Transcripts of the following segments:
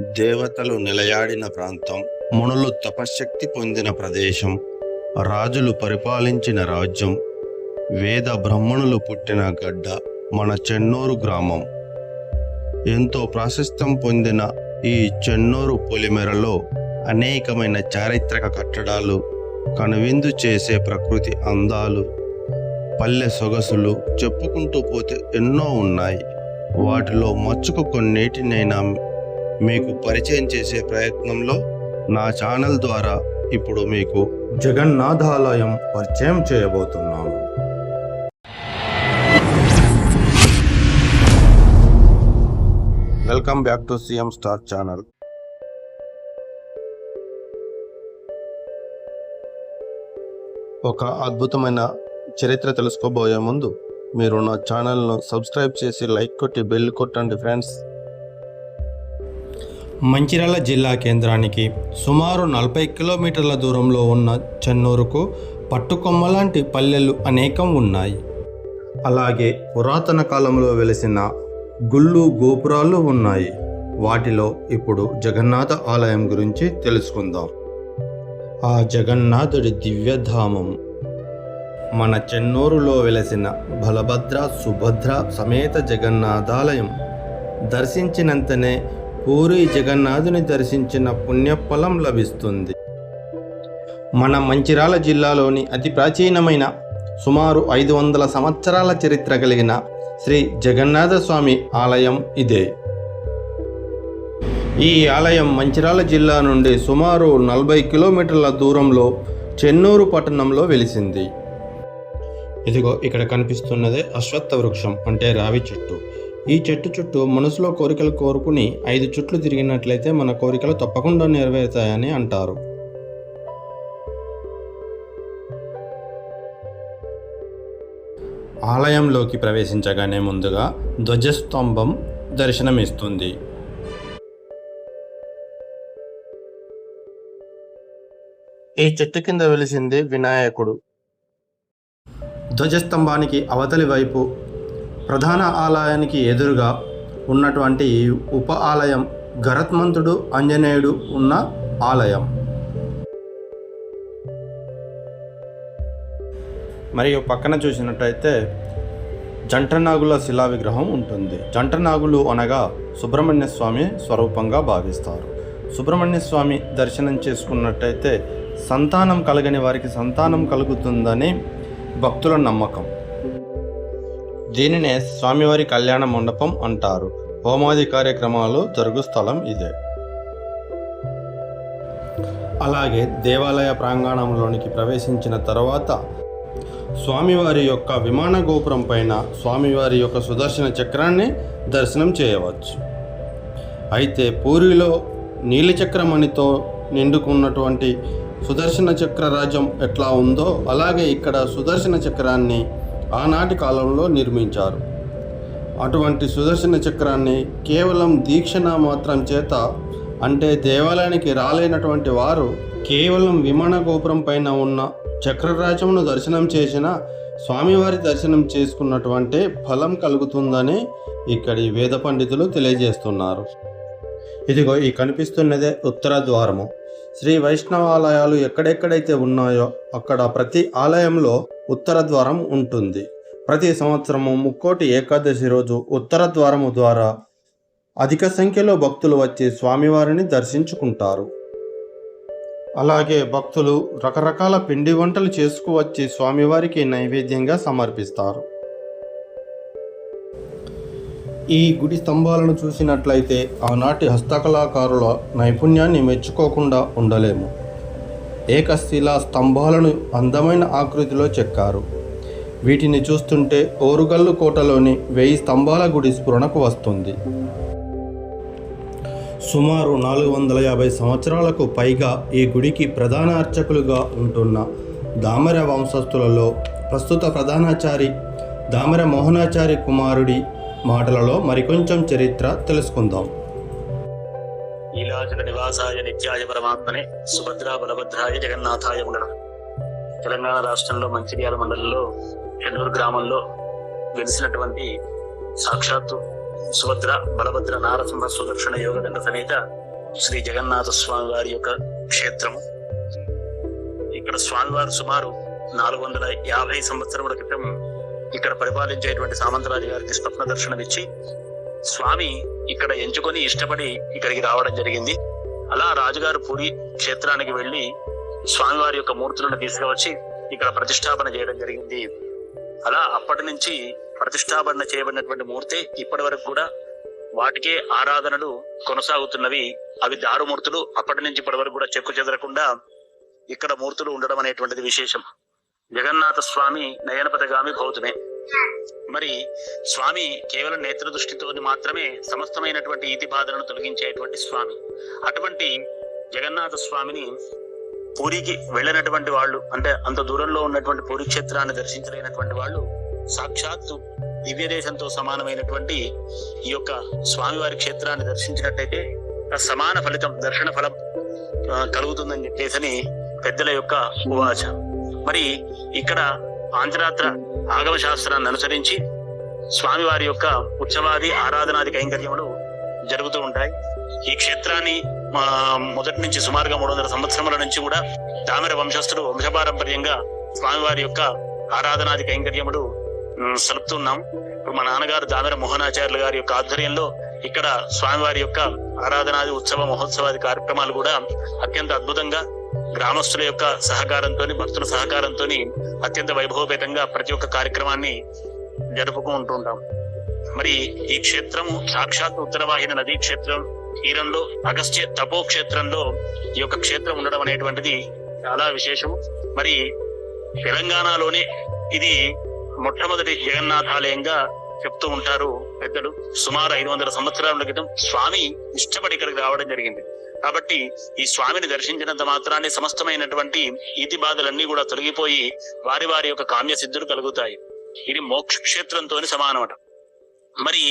దేవతలు నిలయాడిన ప్రాంతం మునులు తపశ్శక్తి పొందిన ప్రదేశం రాజులు పరిపాలించిన రాజ్యం వేద బ్రహ్మణులు పుట్టిన గడ్డ మన చెన్నూరు గ్రామం. ఎంతో ప్రాశస్త్యం పొందిన ఈ చెన్నూరు పొలిమెరలో అనేకమైన చారిత్రక కట్టడాలు కనువిందు చేసే ప్రకృతి అందాలు పల్లె సొగసులు చెప్పుకుంటూ పోతే ఎన్నో ఉన్నాయి. వాటిలో మచ్చుకు కొన్నిటినైనా మీకు పరిచయం చేసే ప్రయత్నంలో నా ఛానల్ ద్వారా ఇప్పుడు మీకు జగన్నాథాలయం పరిచయం చేయబోతున్నాను. Welcome back to CM star channel ఒక అద్భుతమైన చరిత్ర తెలుసుకోబోయే ముందు మీరు నా ఛానల్ను సబ్స్క్రైబ్ చేసి లైక్ కొట్టి బెల్ కొట్టండి ఫ్రెండ్స్ మంచిర్యాల జిల్లా కేంద్రానికి సుమారు నలభై కిలోమీటర్ల దూరంలో ఉన్న చెన్నూరుకు పట్టుకొమ్మ లాంటి పల్లెలు అనేకం ఉన్నాయి. అలాగే పురాతన కాలంలో వెలిసిన గుళ్ళు గోపురాలు ఉన్నాయి. వాటిలో ఇప్పుడు జగన్నాథ ఆలయం గురించి తెలుసుకుందాం. ఆ జగన్నాథుడి దివ్యధామం. మన చెన్నూరులో వెలసిన బలభద్ర సుభద్ర సమేత జగన్నాథాలయం దర్శించినంతనే పూరి జగన్నాథుని దర్శించిన పుణ్యఫలం లభిస్తుంది. మన మంచిరాల జిల్లాలోని అతి ప్రాచీనమైన సుమారు ఐదు వందల సంవత్సరాల చరిత్ర కలిగిన శ్రీ జగన్నాథ స్వామి ఆలయం ఇదే. ఈ ఆలయం మంచిరాల జిల్లా నుండి సుమారు నలభై కిలోమీటర్ల దూరంలో చెన్నూరు పట్టణంలో వెలిసింది. ఇదిగో ఇక్కడ కనిపిస్తున్నదే అశ్వత్థ వృక్షం అంటే రావి చెట్టు. ఈ చెట్టు చుట్టూ మనసులో కోరికలు కోరుకుని ఐదు చుట్లు తిరిగినట్లయితే మన కోరికలు తప్పకుండా నెరవేరుతాయని అంటారు. ఆలయంలోకి ప్రవేశించగానే ముందుగా ధ్వజస్తంభం దర్శనమిస్తుంది. ఈ చెట్టు కింద వెలిసింది వినాయకుడు. ధ్వజస్తంభానికి అవతలి వైపు ప్రధాన ఆలయానికి ఎదురుగా ఉన్నటువంటి ఈ ఉప ఆలయం గరత్మంతుడు ఆంజనేయుడు ఉన్న ఆలయం. మరియు పక్కన చూసినట్టయితే జంటనాగుల శిలా విగ్రహం ఉంటుంది. జంటనాగులు అనగా సుబ్రహ్మణ్య స్వామి స్వరూపంగా భావిస్తారు. సుబ్రహ్మణ్య స్వామి దర్శనం చేసుకున్నట్టయితే సంతానం కలగని వారికి సంతానం కలుగుతుందని భక్తుల నమ్మకం. దీనినే స్వామివారి కళ్యాణ మండపం అంటారు. హోమాది కార్యక్రమాలు జరుగు స్థలం ఇదే. అలాగే దేవాలయ ప్రాంగణంలోనికి ప్రవేశించిన తర్వాత స్వామివారి యొక్క విమాన గోపురం పైన స్వామివారి యొక్క సుదర్శన చక్రాన్ని దర్శనం చేయవచ్చు. అయితే పూరిలో నీలిచక్రమణితో నిండుకున్నటువంటి సుదర్శన చక్ర రాజ్యం ఎట్లా ఉందో అలాగే ఇక్కడ సుదర్శన చక్రాన్ని ఆనాటి కాలంలో నిర్మించారు. అటువంటి సుదర్శన చక్రాన్ని కేవలం దీక్షణ మాత్రం చేత అంటే దేవాలయానికి రాలేనటువంటి వారు కేవలం విమాన గోపురం పైన ఉన్న చక్రరాజమును దర్శనం చేసిన స్వామివారి దర్శనం చేసుకున్నటువంటి ఫలం కలుగుతుందని ఇక్కడి వేద పండితులు తెలియజేస్తున్నారు. ఇదిగో ఈ కనిపిస్తున్నదే ఉత్తర ద్వారము. శ్రీ వైష్ణవ ఆలయాలు ఎక్కడెక్కడైతే ఉన్నాయో అక్కడ ప్రతి ఆలయంలో ఉత్తర ద్వారం ఉంటుంది. ప్రతి సంవత్సరము ముక్కోటి ఏకాదశి రోజు ఉత్తర ద్వారము ద్వారా అధిక సంఖ్యలో భక్తులు వచ్చి స్వామివారిని దర్శించుకుంటారు. అలాగే భక్తులు రకరకాల పిండి వంటలు చేసుకువచ్చి స్వామివారికి నైవేద్యంగా సమర్పిస్తారు. ఈ గుడి స్తంభాలను చూసినట్లయితే ఆనాటి హస్తకళాకారుల నైపుణ్యాన్ని మెచ్చుకోకుండా ఉండలేము. ఏకశిలా స్తంభాలను అందమైన ఆకృతిలో చెక్కారు. వీటిని చూస్తుంటే ఓరుగల్లు కోటలోని వెయ్యి స్తంభాల గుడి స్ఫురణకు వస్తుంది. సుమారు నాలుగు వందల యాభై సంవత్సరాలకు పైగా ఈ గుడికి ప్రధాన అర్చకులుగా ఉంటున్న దామర వంశస్థులలో ప్రస్తుత ప్రధానాచారి దామర మోహనాచారి కుమారుడి మాటలలో మరికొంచెం చరిత్ర తెలుసుకుందాం. నీలాచల నివాసాయ నిత్యాయ పరమాత్మనే సుభద్ర బలభద్రాయ జగన్నాథాయ మంగళం తెలంగాణ రాష్ట్రంలో మంచిర్యాల మండలంలో చెన్నూరు గ్రామంలో వెలిసినటువంటి సాక్షాత్తు సుభద్ర బలభద్ర నారసింహ సుదక్షిణ యోగదండ సమేత శ్రీ జగన్నాథ స్వామి వారి యొక్క క్షేత్రము. ఇక్కడ స్వామివారు సుమారు నాలుగు వందల యాభై సంవత్సరముల క్రితం ఇక్కడ పరిపాలించేటువంటి సామంతరాజు గారికి స్వప్న దర్శనమిచ్చి స్వామి ఇక్కడ ఎంచుకొని ఇష్టపడి ఇక్కడికి రావడం జరిగింది. అలా రాజుగారు పూరి క్షేత్రానికి వెళ్ళి స్వామివారి యొక్క మూర్తులను తీసుకువచ్చి ఇక్కడ ప్రతిష్టాపన చేయడం జరిగింది. అలా అప్పటి నుంచి ప్రతిష్టాపన చేయబడినటువంటి మూర్తి ఇప్పటి వరకు కూడా వాటికే ఆరాధనలు కొనసాగుతున్నవి. అవి దారుమూర్తులు అప్పటి నుంచి ఇప్పటి వరకు కూడా చెక్కు చెదరకుండా ఇక్కడ మూర్తులు ఉండడం అనేటువంటిది విశేషం. జగన్నాథ స్వామి నయనపథగామి భౌతమే మరి స్వామి కేవలం నేత్ర దృష్టితో మాత్రమే సమస్తమైనటువంటి ఈతి బాధలను తొలగించేటువంటి స్వామి. అటువంటి జగన్నాథ స్వామిని పూరికి వెళ్ళినటువంటి వాళ్ళు అంటే అంత దూరంలో ఉన్నటువంటి పూరి క్షేత్రాన్ని దర్శించలేనటువంటి వాళ్ళు సాక్షాత్తు దివ్య దేశంతో సమానమైనటువంటి ఈ యొక్క స్వామివారి క్షేత్రాన్ని దర్శించినట్టయితే సమాన ఫలితం దర్శన ఫలం కలుగుతుందని చెప్పేసి పెద్దల యొక్క ఉవాచ. మరి ఇక్కడ పాంచరాత్ర ఆగమ శాస్త్రాన్ని అనుసరించి స్వామివారి యొక్క ఉత్సవాది ఆరాధనాది కైంకర్యములు జరుగుతూ ఉంటాయి. ఈ క్షేత్రాన్ని మా మొదటి నుంచి సుమారుగా మూడు వందల సంవత్సరముల నుంచి కూడా దామెర వంశస్థుడు వంశపారంపర్యంగా స్వామివారి యొక్క ఆరాధనాది కైంకర్యములు సలుపుతున్నాం. ఇప్పుడు మా నాన్నగారు దామెర మోహనాచార్యులు గారి యొక్క ఆధ్వర్యంలో ఇక్కడ స్వామివారి యొక్క ఆరాధనాది ఉత్సవ మహోత్సవాది కార్యక్రమాలు కూడా అత్యంత అద్భుతంగా గ్రామస్తుల యొక్క సహకారంతో భక్తుల సహకారంతో అత్యంత వైభవపేతంగా ప్రతి ఒక్క కార్యక్రమాన్ని జరుపుకుంటూ ఉంటాం మరి ఈ క్షేత్రము సాక్షాత్ ఉత్తరవాహిని నదీ క్షేత్రం తీరంలో అగస్త్య తపో క్షేత్రంలో ఈ యొక్క క్షేత్రం ఉండడం అనేటువంటిది చాలా విశేషము. మరి తెలంగాణలోనే ఇది మొట్టమొదటి జగన్నాథాలయంగా చెప్తూ ఉంటారు పెద్దలు. సుమారు ఐదు వందల సంవత్సరాల క్రితం స్వామి ఇష్టపడి ఇక్కడికి రావడం జరిగింది. కాబట్టి ఈ స్వామిని దర్శించినంత మాత్రాన్ని సమస్తమైనటువంటి ఇతి బాధలన్నీ కూడా తొలగిపోయి వారి వారి యొక్క కామ్య సిద్ధులు కలుగుతాయి. ఇది మోక్ష క్షేత్రంతో సమానమట. మరి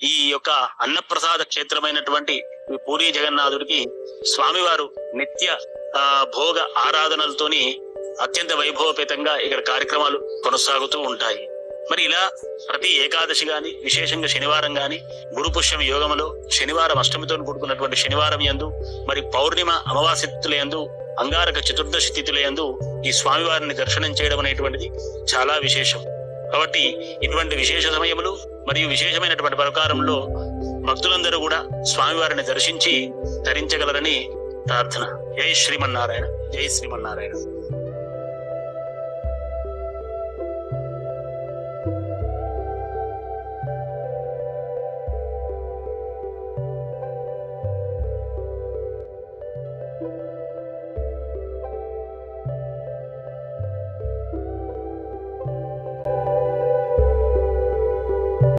ఈ యొక్క అన్నప్రసాద క్షేత్రమైనటువంటి పూరి జగన్నాథుడికి స్వామివారు నిత్య ఆ, భోగ ఆరాధనలతోని అత్యంత వైభవపేతంగా ఇక్కడ కార్యక్రమాలు కొనసాగుతూ ఉంటాయి. మరి ఇలా ప్రతి ఏకాదశి గాని విశేషంగా శనివారం గాని గురుపుష్యం యోగములో శనివారం అష్టమితో కూడుకున్నటువంటి శనివారం యందు మరి పౌర్ణిమ అమావాస్య యందు అంగారక చతుర్దశి తిథుల యందు ఈ స్వామివారిని దర్శనం చేయడం అనేటువంటిది చాలా విశేషం. కాబట్టి ఇటువంటి విశేష సమయములు మరియు విశేషమైనటువంటి ప్రకారంలో భక్తులందరూ కూడా స్వామివారిని దర్శించి ధరించగలరని ప్రార్థన. జై శ్రీమన్నారాయణ. జై శ్రీమన్నారాయణ.